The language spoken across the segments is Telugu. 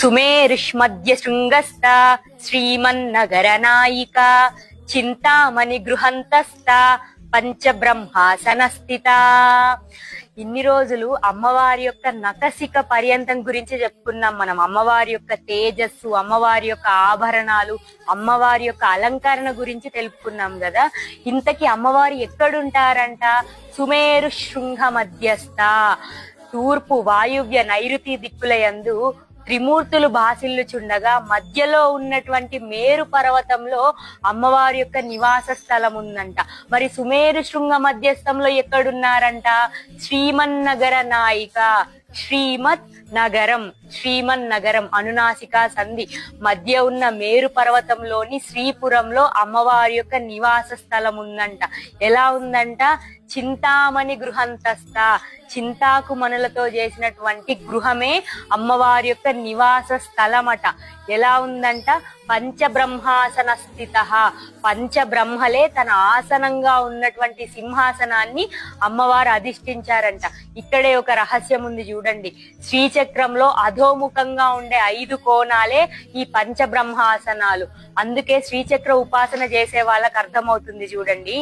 సుమేరుష్మధ్య శృంగస్థ శ్రీమన్నగర నాయిక చింతామణి గృహంతస్థ పంచబ్రహ్మాసన స్థిత ఇన్ని రోజులు అమ్మవారి యొక్క నకసిక పర్యంతం గురించి చెప్పుకున్నాం మనం. అమ్మవారి యొక్క తేజస్సు అమ్మవారి యొక్క ఆభరణాలు అమ్మవారి యొక్క అలంకరణ గురించి తెలుపుకున్నాం కదా. ఇంతకీ అమ్మవారు ఎక్కడుంటారంట? సుమేరు శృంగ మధ్యస్థ. తూర్పు వాయువ్య నైరుతి దిక్కులయందు త్రిమూర్తులు భాసిల్లుచుండగా మధ్యలో ఉన్నటువంటి మేరు పర్వతంలో అమ్మవారి యొక్క నివాస స్థలం ఉందంట. మరి సుమేరు శృంగ మధ్యస్థంలో ఎక్కడున్నారంట? శ్రీమన్నగర నాయిక. శ్రీమత్ నగరం శ్రీమన్ నగరం అనునాసిక సంధి. మధ్య ఉన్న మేరు పర్వతంలోని శ్రీపురంలో అమ్మవారి యొక్క నివాస స్థలం ఉందంట ఎలా ఉందంట? చింతామణి గృహంతస్థ. చింతాకు మనులతో చేసినటువంటి గృహమే అమ్మవారి యొక్క నివాస స్థలమట. ఎలా ఉందంట? పంచబ్రహ్మాసన స్థిత పంచబ్రహ్మలే తన ఆసనంగా ఉన్నటువంటి సింహాసనాన్ని అమ్మవారు అధిష్ఠించారంట. ఇక్కడే ఒక రహస్యం ఉంది చూడండి. శ్రీచక్రంలో అధోముఖంగా ఉండే ఐదు కోణాలే ఈ పంచబ్రహ్మాసనాలు. అందుకే శ్రీచక్ర ఉపాసన చేసే వాళ్ళకి అర్థమవుతుంది చూడండి.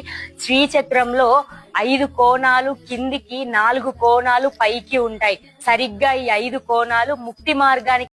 శ్రీచక్రంలో ఐదు కోణాలు కిందికి నాలుగు కోణాలు పైకి ఉంటాయి. సరిగ్గా ఈ ఐదు కోణాలు ముక్తి మార్గానికి